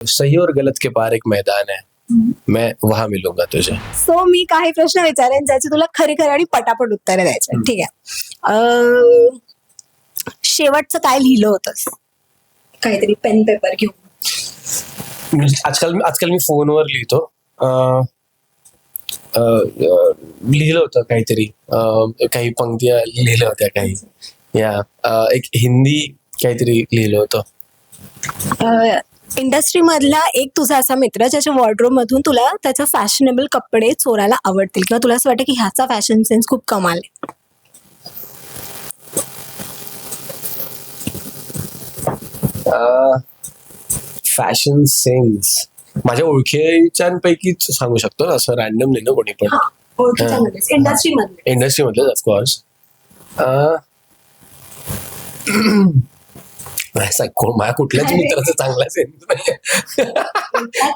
सही और गलत के पार एक मैदान है। मैं वहां मिलूंगा तुझे। सो मी काही प्रश्न विचारेन ज्याची तुला खरी खरी आणि पटापट उत्तरं द्यायचे ठीक आहे. शेवटचं काय लिहिलं होतंस? काहीतरी पेन पेपर घेऊन. आजकाल आजकाल मी फोनवर लिहितो. लिहिलं होतं काहीतरी. काही पंक्ती लिहिल्या होत्या काही. या एक हिंदी काहीतरी लिहिलं होतं. इंडस्ट्री मधला एक तुझा असा मित्र ज्याच्या वॉर्ड्रोब मधून तुला त्याच्या फॅशनेबल कपडे चोरायला आवडतील किंवा तुला असं वाटतं की ह्याचा फॅशन सेन्स खूप कमाल आहे? फॅशन सेन्स माझ्या ओळखीच्यांपैकीच सांगू शकतो ना असं रॅन्डमली ना कोणी पण. इंडस्ट्री मधले इंडस्ट्री मधलेच ऑफकोर्स माझ्या कुठल्याच मित्राचं चांगला सेन्स नाही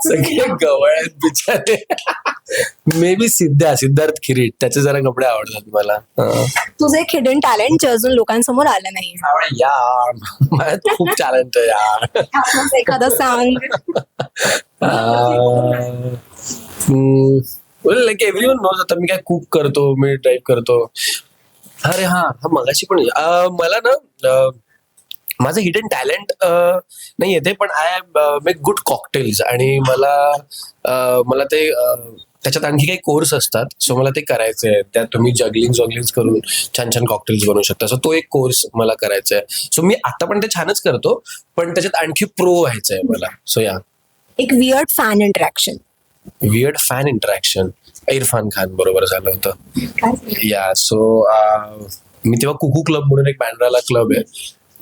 सगळे गवळ आहेत बिचारे. मे बी सिद्धा सिद्धार्थ किरीट त्याचे जरा कपडे आवडतात मला. तुझं एक हिडन टॅलेंट जे अजून लोकांसमोर आलं नाही. यार. खूप टॅलेंट आहे यार. एखादं सांग. लाईक एव्हरी वन नोज आता मी काय कुक करतो मी ड्राईव्ह करतो. अरे हा हा मगाशी पण मला ना माझं हिडन टॅलेंट नाही येते पण आय मेक गुड कॉकटेल्स आणि मला मला ते त्याच्यात आणखी काही कोर्स असतात. सो मला ते करायचे आहे त्यात तुम्ही जगलिंग जॉगलिंग करून छान छान कॉकटेल्स बनवू शकता. सो तो एक कोर्स मला करायचा आहे सो मी आता पण ते छानच करतो पण त्याच्यात आणखी प्रो व्हायचं आहे मला. सो या एक weird fan interaction weird fan interaction Irfan Khan बरोबर झालं होतं. या सो मी तेव्हा कुकू क्लब म्हणून एक बँड्राला क्लब आहे.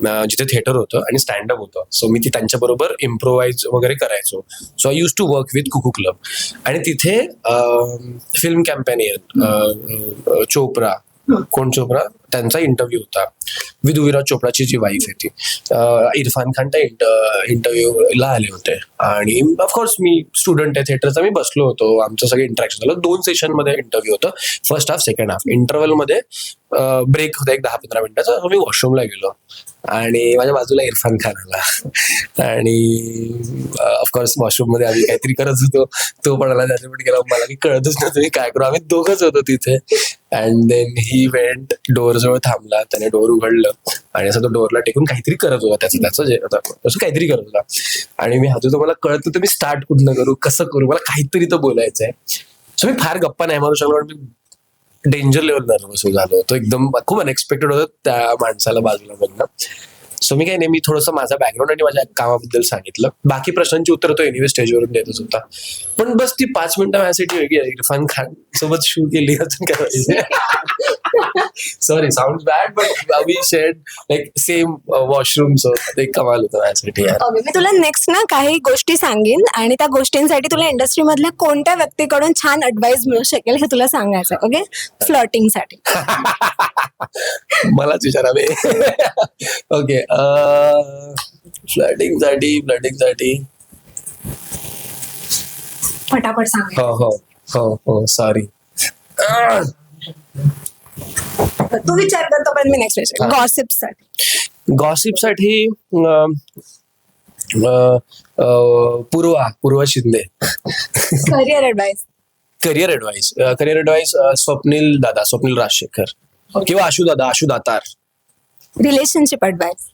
जिथे थिएटर होतं आणि स्टँडअप होतं. सो मी ती त्यांच्याबरोबर इम्प्रोवाइज वगैरे करायचो. So I use to work with Cuckoo Club आणि तिथे फिल्म कॅम्पेनियन चोप्रा. कोण चोप्रा? त्यांचा इंटरव्ह्यू होता. विधुविराज चोप्राची जी वाईफ आहे ती. इरफान खान त्या इंटरव्ह्यूला आले होते. आणि ऑफकोर्स मी स्टुडंट आहे. थिएटरचा मी बसलो होतो. आमचं सगळं इंटरॅक्शन झालं. दोन सेशनमध्ये इंटरव्ह्यू होतं. फर्स्ट हाफ सेकंड हाफ इंटरव्हलमध्ये ब्रेक होता. एक दहा पंधरा मिनिटाचा मी वॉशरूमला गेलो. आणि माझ्या बाजूला इरफान खान आला. आणि ऑफकोर्स वॉशरूममध्ये आम्ही काहीतरी करत होतो. तो पण आला त्याच्यामध्ये गेला. मला की कळतच नव्हतं. मी काय करू? आम्ही दोघंच होतो तिथे. And then he went door जवळ थांबला. त्याने डोअर उघडलं. आणि असं तो डोअरला टेकून काहीतरी करत होता त्याचं. त्याचं जे असं काहीतरी करत होता. आणि मी हातू मला कळत होतं मी स्टार्ट कुठनं करू? कसं करू? मला काहीतरी तर बोलायचं आहे सो मी फार गप्पा नाही मारू शकलो. मी डेंजर लेवल नर्वस झालो होतो. एकदम खूप अनएक्सपेक्टेड होतं त्या माणसाला बाजूला बघणं. सो मी काही नाही मी थोडंसं माझा बॅकग्राऊंड आणि माझ्या कामाबद्दल सांगितलं. बाकी प्रश्नांची उत्तर तो एनिवे स्टेजवरून देतच होता. पण बस ती पाच मिनिटं माझ्यासाठी वेगळी आहे. इरफान खान सोबत शू केली अजून काय sorry sound bad but we shared like same washroom ते कमाल होतं माझ्यासाठी मी तुला नेक्स्ट ना काही गोष्टी सांगेन आणि त्या गोष्टींसाठी तुला इंडस्ट्री मधल्या कोणत्या व्यक्तीकडून छान ऍडवाइस मिळू शकेल हे तुला सांगायचं ओके फ्लर्टिंगसाठी. मलाच विचारावे. ओके फ्लटिंगसाठी फ्लटिंगसाठी. फटाफट सांग. हो हो हो हो सॉरी तू विचार करतो पण मी नेक्स्ट विचार हा. गॉसिपसाठी. गॉसिपसाठी अं, अं, Purva Purva Shinde. Career advice career advice career advice Swapnil dada Swapnil Rajshekhar. किंवा आशु दादा आशु दातार रिलेशनशिप ऍडवाइस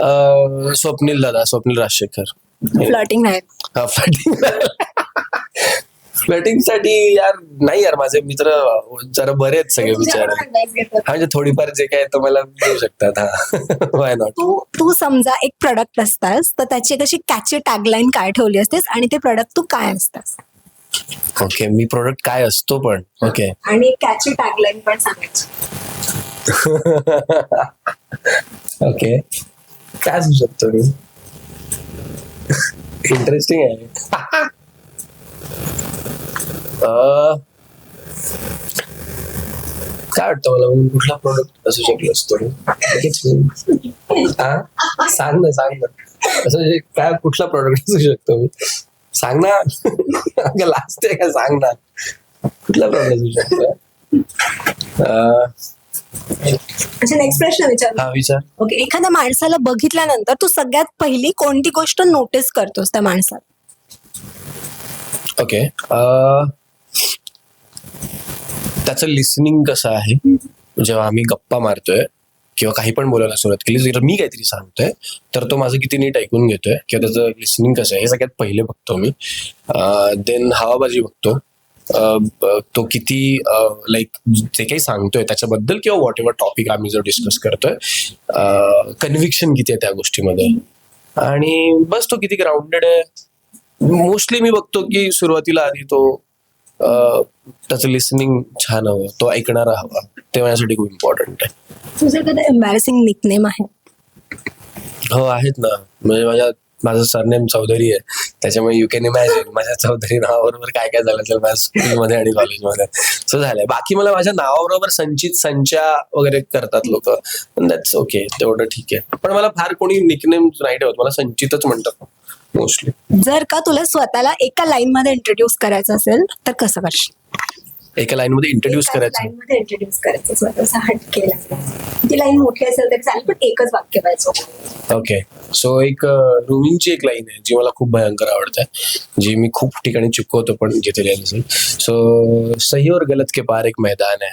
अं, स्वप्नील दादा स्वप्नील राजशेखर. फ्लर्टिंग राहील फ्लटिंग फ्लटिंगसाठी यार नाही यार माझे मित्र जरा बरे आहेत सगळे विचार म्हणजे थोडीफार जे काय तो मला देऊ शकतात हा. वाय नॉट तू तू समजा एक प्रोडक्ट असतास तर त्याची कशी कॅची टॅगलाईन काय ठेवली असतेस आणि ते प्रोडक्ट तू काय असतास? ओके मी प्रोडक्ट काय असतो पण ओके आणि कॅची टॅगलाईन पण सांगायची. ओके काय असू शकतो मी? इंटरेस्टिंग आहे. अं, काय वाटतं मला? म्हणजे कुठला प्रोडक्ट असू शकलो असतो? हा? सांग ना सांग ना. असं म्हणजे काय कुठला प्रोडक्ट असू शकतो मी? सांग ना. लास्ट आहे का? सांग ना. कुठला प्रॉब्लेम असू शकतो? अच्छा नेक्स्ट प्रश्न विचार. हा विचार. ओके एखाद्या माणसाला बघितल्यानंतर तू सगळ्यात पहिली कोणती गोष्ट नोटीस करतोस त्या माणसात? ओके अं, त्याचं लिसनिंग कसं आहे? जेव्हा आम्ही गप्पा मारतोय किंवा काही पण बोलायला सुरुवात केली जर मी काहीतरी सांगतोय तर तो माझं किती नीट ऐकून घेतोय किंवा त्याचं लिसनिंग कसं आहे हे सगळ्यात पहिले बघतो मी. देन हवाबाजी बघतो. तो किती लाईक जे काही सांगतोय त्याच्याबद्दल किंवा व्हॉट एव्हर टॉपिक आम्ही जो डिस्कस करतोय कन्व्हिक्शन किती आहे त्या गोष्टीमध्ये? आणि बस तो किती ग्राउंडेड आहे. मोस्टली मी बघतो की सुरुवातीला आधी तो त्याचं लिसनिंग छान हवं तो ऐकणारा हवा. ते माझ्यासाठी खूप इम्पॉर्टंट आहे. तुझं एखादं एम्बॅरेसिंग निकनेम आहे? हो आहेत ना. म्हणजे माझ्या माझं सरनेम चौधरी आहे. त्याच्यामुळे यू कॅन इमॅजिन माझ्या चौधरी नावाबरोबर काय काय झालं असेल माझ्या स्कूलमध्ये आणि कॉलेजमध्ये सो झालंय. बाकी मला माझ्या नावाबरोबर संचित संचा वगैरे करतात लोक. दॅट्स ओके तेवढं ठीक आहे. पण मला फार कोणी निकनेम नाही ठेवत. मला संचितच म्हणतात. मोस्टली जर का तुला स्वतःला एका लाईन मध्ये इंट्रोड्यूस करायचं असेल तर कसं करशील? एका लाईन मध्ये इंट्रोड्यूस करायचं. लाईन मध्ये इंट्रोड्यूस करायचं. स्वतःचा हट केला. ती लाईन मोठी असेल तरी चालेल पण एकच वाक्य पाहिजे. ओके सो एक रुमिंगची एक लाईन आहे जी मला खूप भयंकर आवडते. जी मी खूप ठिकाणी चुकवतो पण जिथे लिहिली असेल सो सही और गलत के पार एक मैदान है.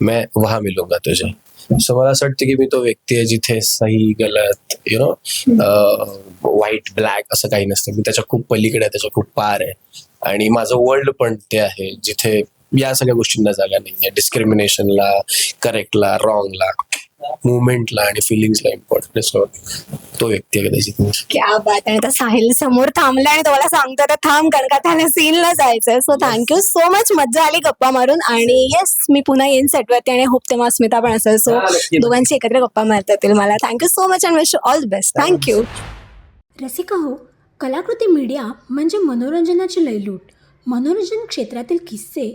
मैं वहां मिलूंगा तुझे. सो मला असं वाटतं की मी तो व्यक्ती आहे जिथे सही गलत यु नो व्हाईट ब्लॅक असं काही नसतं. मी त्याच्या खूप पलीकडे आहे त्याच्या खूप पार आहे. आणि माझं वर्ल्ड पण ते आहे जिथे या सगळ्या गोष्टींना जागा नाहीये. डिस्क्रिमिनेशनला करेक्टला रॉंगला मुवमेंटला आणि फिलिंग्सला इम्पॉर्टंट सो तो व्यक्ती आहे कदाचित. क्या बात आहे आता साहिल समोर थांबला आणि तुम्हाला सांगतो तर थांब कारण का त्याला सीनला जायचंय. सो थँक्यू सो मच मज्जा आली गप्पा मारून. आणि येस मी पुन्हा येईन सेटवरती आणि होप तेव्हा अस्मिता पण असेल. सो हा. दोघांची एकत्र गप्पा मारता येतील मला. Thank you so much and wish all best thank you Rasika हो कलाकृती मीडिया म्हणजे मनोरंजनाची लयलूट. मनोरंजन क्षेत्रातील किस्से